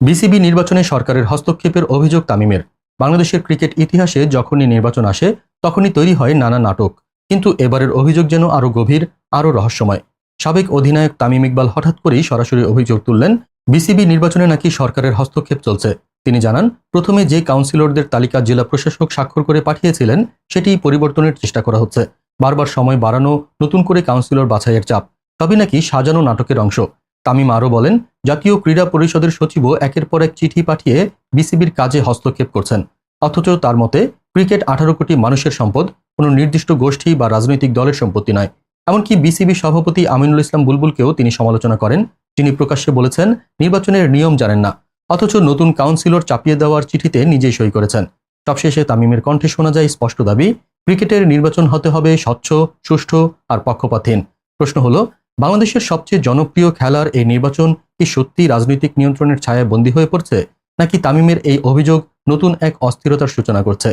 BCB নির্বাচনে সরকারের হস্তক্ষেপের অভিযোগ তামিমের। বাংলাদেশের ক্রিকেট ইতিহাসে যখনই নির্বাচন আসে, তখনই তৈরি হয় নানা নাটক। কিন্তু এবারের অভিযোগ যেন আরও গভীর, আরও রহস্যময়। সাবেক অধিনায়ক তামিম ইকবাল হঠাৎ করেই সরাসরি অভিযোগ তুললেন, বিসিবি নির্বাচনে নাকি সরকারের হস্তক্ষেপ চলছে। তিনি জানান, প্রথমে যে কাউন্সিলরদের তালিকা জেলা প্রশাসক স্বাক্ষর করে পাঠিয়েছিলেন, সেটি পরিবর্তনের চেষ্টা করা হচ্ছে। বারবার সময় বাড়ানো, নতুন করে কাউন্সিলর বাছাইয়ের চাপ। তবে নাকি সাজানো নাটকের অংশ। তামিম আরও বলেন, জাতীয় ক্রীড়া পরিষদের সচিবও একের পর এক চিঠি পাঠিয়ে বিসিবির কাজে হস্তক্ষেপ করছেন। অথচ তার মতে, ক্রিকেট আঠারো কোটি মানুষের সম্পদ, কোনো নির্দিষ্ট গোষ্ঠী বা রাজনৈতিক দলের সম্পত্তি নয়। এমনকি বিসিবি সভাপতি আমিনুল ইসলাম বুলবুলকেও তিনি সমালোচনা করেন। যিনি প্রকাশ্যে বলেছেন, নির্বাচনের নিয়ম জানেন না। অথচ নতুন কাউন্সিলর চাপিয়ে দেওয়ার চিঠিতে নিজেই সই করেছেন। সবশেষে তামিমের কণ্ঠে শোনা যায় স্পষ্ট দাবি, ক্রিকেটের নির্বাচন হতে হবে স্বচ্ছ, সুষ্ঠু আর পক্ষপাতহীন। প্রশ্ন হলো বাংলাদেশের সবচেয়ে জনপ্রিয় খেলার এই নির্বাচন কি সত্যি রাজনৈতিক নিয়ন্ত্রণের ছায়া বন্দী হয়ে পড়ছে, নাকি তামিমের এই অভিযোগ নতুন এক অস্থিরতার সূচনা করছে?